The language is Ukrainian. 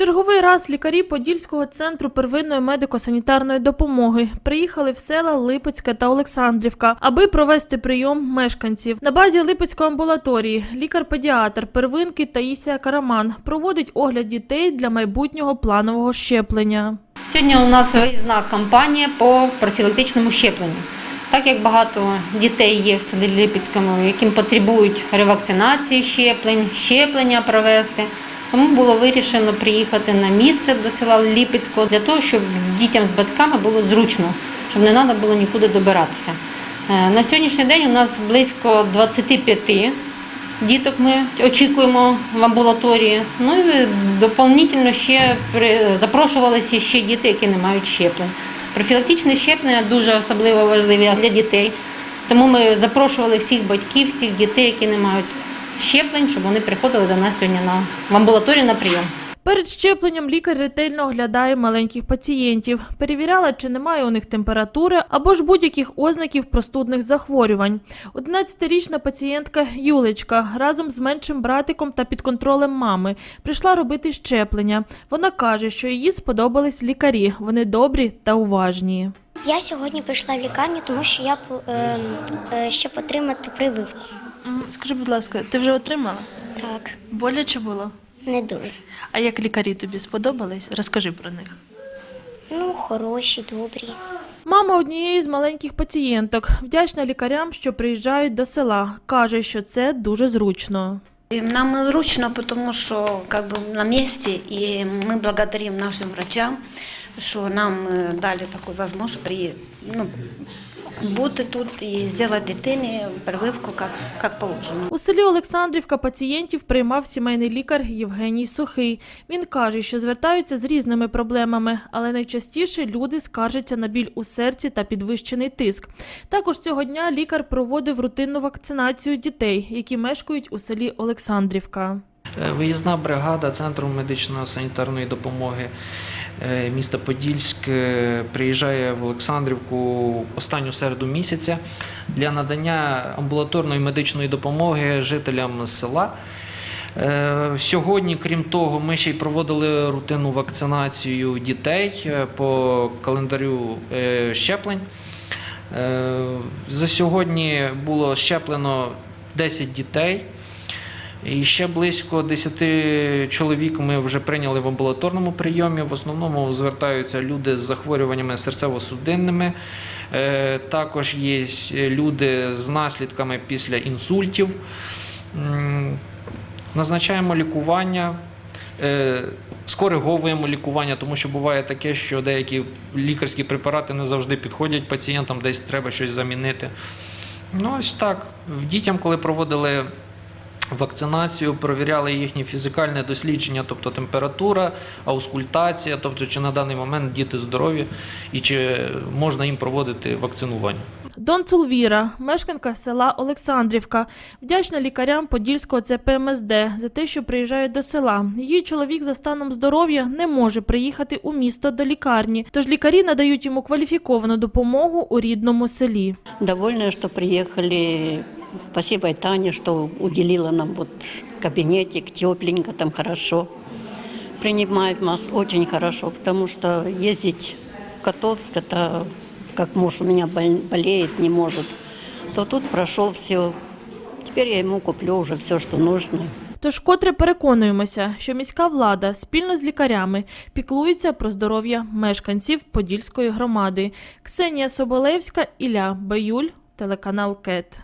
Черговий раз лікарі Подільського центру первинної медико-санітарної допомоги приїхали в села Липецьке та Олександрівка, аби провести прийом мешканців. На базі Липецької амбулаторії лікар-педіатр первинки Таїсія Караман проводить огляд дітей для майбутнього планового щеплення. Сьогодні у нас виїзна кампанія по профілактичному щепленню. Так як багато дітей є в селі Липецькому, яким потребують ревакцинації щеплень, щеплення провести, тому було вирішено приїхати на місце до села Липецького для того, щоб дітям з батьками було зручно, щоб не треба було нікуди добиратися. Е, На сьогоднішній день у нас близько 25 діток ми очікуємо в амбулаторії. Ну і доповнительно ще запрошувалися ще діти, які не мають щеплень. Профілактичне щеплення дуже особливо важливе для дітей. Тому ми запрошували всіх батьків, всіх дітей, які не мають щеплень, щоб вони приходили до нас сьогодні на в амбулаторію на прийом. Перед щепленням лікар ретельно оглядає маленьких пацієнтів, перевіряла, чи немає у них температури або ж будь-яких ознаків простудних захворювань. 11-річна пацієнтка Юлечка разом з меншим братиком та під контролем мами прийшла робити щеплення. Вона каже, що їй сподобались лікарі. Вони добрі та уважні. Я сьогодні прийшла в лікарню, тому що я е, е, щоб отримати прививку. Скажи, будь ласка, ти вже отримала? Так, Боляче було? не дуже. А як лікарі тобі сподобались? Розкажи про них. Ну, хороші, добрі. Мама однієї з маленьких пацієнток вдячна лікарям, що приїжджають до села. каже, що це дуже зручно. И Нам ручно, потому что как бы на месте, и мы благодарим нашим врачам, что нам э, дали такую возможность при, ну, бути тут і зробити дитині прививку, як, як положено. У селі Олександрівка пацієнтів приймав сімейний лікар Євгеній Сухий. Він каже, що звертаються з різними проблемами, але найчастіше люди скаржаться на біль у серці та підвищений тиск. Також цього дня лікар проводив рутинну вакцинацію дітей, які мешкають у селі Олександрівка. Е, Виїзна бригада Центру медично-санітарної допомоги е, міста Подільськ е, приїжджає в Олександрівку останню середу місяця для надання амбулаторної медичної допомоги жителям села. Сьогодні, крім того, ми ще й проводили рутинну вакцинацію дітей по календарю щеплень. За сьогодні було щеплено 10 дітей. І ще близько 10 чоловік ми вже прийняли в амбулаторному прийомі. В основному звертаються люди з захворюваннями серцево-судинними. Е, Також є люди з наслідками після інсультів. Назначаємо лікування. е, Скориговуємо лікування, тому що буває таке, що деякі лікарські препарати не завжди підходять пацієнтам, десь треба щось замінити. Ну, ось так. В дітям, коли проводили вакцинацію, провіряли їхнє фізикальне дослідження, тобто температура, аускультація, тобто чи на даний момент діти здорові і чи можна їм проводити вакцинування. Дон Цулвіра, мешканка села Олександрівка, вдячна лікарям Подільського ЦПМСД за те, що приїжджають до села. Її чоловік за станом здоров'я не може приїхати у місто до лікарні, тож лікарі надають йому кваліфіковану допомогу у рідному селі. Довольна, что приехали. Спасибо и Тане, что уделила нам вот кабинетик, тепленько, там хорошо. Принимает нас очень хорошо, потому что ездить в Котовск, это как муж у меня бол- болеет, не может, то тут прошел все. Теперь я ему куплю уже все, что нужно. Тож вкотре переконуємося, що міська влада спільно з лікарями піклується про здоров'я мешканців Подільської громади. Ксенія Соболевська, Ілля Баюль, телеканал КЕТ.